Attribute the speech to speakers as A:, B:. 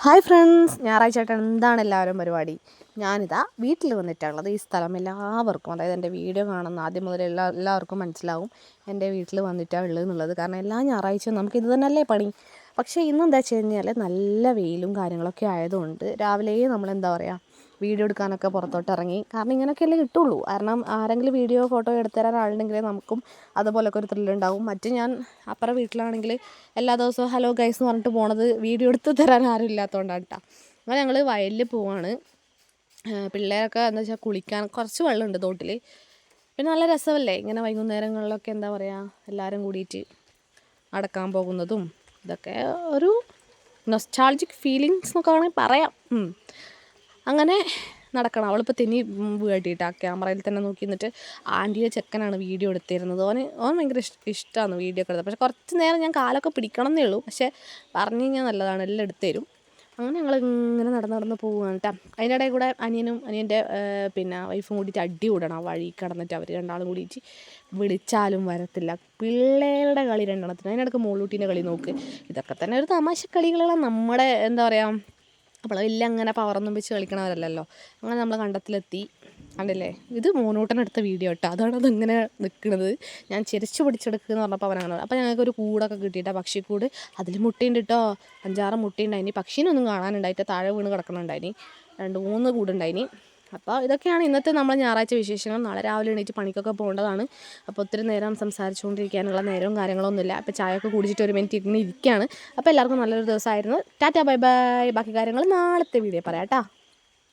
A: Hi friends ഞായറാഴ്ച ആയിട്ട് എന്താണ് എല്ലാവരും പരിപാടി? ഞാനിതാ വീട്ടിൽ വന്നിട്ടുള്ളത് ഈ സ്ഥലം എല്ലാവർക്കും അതായത് എന്റെ വീഡിയോ കാണുന്ന ആദ്യം മുതൽ എല്ലാ എല്ലാവർക്കും മനസ്സിലാവും എന്റെ വീട്ടിൽ വന്നിട്ടാണ് ഉള്ളത് എന്നുള്ളത് കാരണം എല്ലാ ഞായറാഴ്ചയും നമുക്ക് ഇത് തന്നെയല്ലേ പണി? പക്ഷേ ഇന്ന് എന്താ വെച്ച് കഴിഞ്ഞാൽ നല്ല വെയിലും കാര്യങ്ങളൊക്കെ ആയതുകൊണ്ട് രാവിലെ നമ്മൾ എന്താ പറയുക വീഡിയോ എടുക്കാനൊക്കെ പുറത്തോട്ട് ഇറങ്ങി. കാരണം ഇങ്ങനെയൊക്കെയല്ലേ കിട്ടുള്ളൂ. കാരണം ആരെങ്കിലും വീഡിയോ ഫോട്ടോ എടുത്തു തരാൻ ആളുണ്ടെങ്കിൽ നമുക്കും അതുപോലൊക്കെ ഒരു ത്രില്ലുണ്ടാവും മറ്റ് ഞാൻ അപ്പുറം വീട്ടിലാണെങ്കിൽ എല്ലാ ദിവസവും ഹലോ ഗൈസ് എന്ന് പറഞ്ഞിട്ട് പോണത് വീഡിയോ എടുത്ത് തരാൻ ആരും ഇല്ലാത്തതുകൊണ്ടാണ് കേട്ടോ അങ്ങനെ ഞങ്ങൾ വയലിൽ പോവാണ്. പിള്ളേരൊക്കെ എന്താ വെച്ചാൽ കുളിക്കാൻ കുറച്ച് വെള്ളമുണ്ട് തോട്ടിൽ പിന്നെ നല്ല രസമല്ലേ? ഇങ്ങനെ വൈകുന്നേരങ്ങളിലൊക്കെ എന്താ പറയുക എല്ലാവരും കൂടിയിട്ട് നടക്കാൻ പോകുന്നതും ഇതൊക്കെ ഒരു നൊസ്റ്റാൾജിക് ഫീലിങ്സ് എന്നൊക്കെ വേണമെങ്കിൽ പറയാം. അങ്ങനെ നടക്കണം. അവളിപ്പോൾ തെന്നി വീട്ടിട്ട് ആ ക്യാമറയിൽ തന്നെ നോക്കി നിന്നിട്ട് ആന്റിയുടെ ചെക്കനാണ് വീഡിയോ എടുത്തിരുന്നത്. ഓന് ഓൻ ഭയങ്കര ഇഷ്ട ഇഷ്ടമാണ് വീഡിയോ ഒക്കെ എടുത്തത്. പക്ഷേ കുറച്ച് നേരം ഞാൻ കാലൊക്കെ പിടിക്കണം എന്നേ ഉള്ളൂ. പക്ഷേ പറഞ്ഞു കഴിഞ്ഞാൽ നല്ലതാണ്. എല്ലാം എടുത്തുതരും അങ്ങനെ ഞങ്ങൾ ഇങ്ങനെ നടന്ന് നടന്ന് പോവുകയാണ് കേട്ടോ. അതിന്റെ ഇടയിൽ കൂടെ അനിയനും അനിയന്റെ പിന്നെ വൈഫും കൂടിയിട്ട് അടി കൂടണം. ആ വഴി കടന്നിട്ട് അവർ രണ്ടാളും കൂടിയിട്ട് വിളിച്ചാലും വരത്തില്ല. പിള്ളേരുടെ കളി രണ്ടെണ്ണത്തിന്. അതിനിടയ്ക്ക് മോളൂട്ടീന്റെ കളി നോക്ക്. ഇതൊക്കെ തന്നെ ഒരു തമാശ കളികളാണ് നമ്മുടെ എന്താ പറയുക അപ്പോൾ വലിയ അങ്ങനെ പവറൊന്നും വെച്ച് കളിക്കണവരല്ലല്ലോ. അങ്ങനെ നമ്മൾ കണ്ടത്തിലെത്തി. കണ്ടില്ലേ? ഇത് മൂന്നൂട്ടനെടുത്ത വീഡിയോ കേട്ടോ അതാണ് അതിങ്ങനെ നിൽക്കുന്നത് ഞാൻ ചിരിച്ചു പിടിച്ചെടുക്കുക എന്ന് പറഞ്ഞപ്പോൾ അവനങ്ങനെ. അപ്പോൾ ഞങ്ങൾക്ക് ഒരു കൂടൊക്കെ കിട്ടിയിട്ടാ. പക്ഷിക്കൂട് അതിൽ മുട്ടയുണ്ട് കേട്ടോ അഞ്ചാറ് മുട്ടയുണ്ടായിനി. പക്ഷീനൊന്നും കാണാനുണ്ടായിട്ട് താഴെ വീണ് കിടക്കണുണ്ടായിനി. രണ്ട് മൂന്ന് കൂടുണ്ടായിനി. അപ്പോൾ ഇതൊക്കെയാണ് ഇന്നത്തെ നമ്മൾ ഞായറാഴ്ച വിശേഷങ്ങൾ. നാളെ രാവിലെ എണീറ്റ് പണിക്കൊക്കെ പോകേണ്ടതാണ്. അപ്പോൾ ഒത്തിരി നേരം സംസാരിച്ചുകൊണ്ടിരിക്കാനുള്ള നേരവും കാര്യങ്ങളൊന്നുമില്ല. അപ്പോൾ ചായയൊക്കെ കുടിച്ചിട്ട് ഒരു മിനിറ്റ് ഇങ്ങനെ ഇരിക്കുകയാണ്. അപ്പോൾ എല്ലാവർക്കും നല്ലൊരു ദിവസമായിരുന്നു. Tata bye bye. ബാക്കി കാര്യങ്ങൾ നാളത്തെ വീഡിയോ പറയാം കേട്ടോ.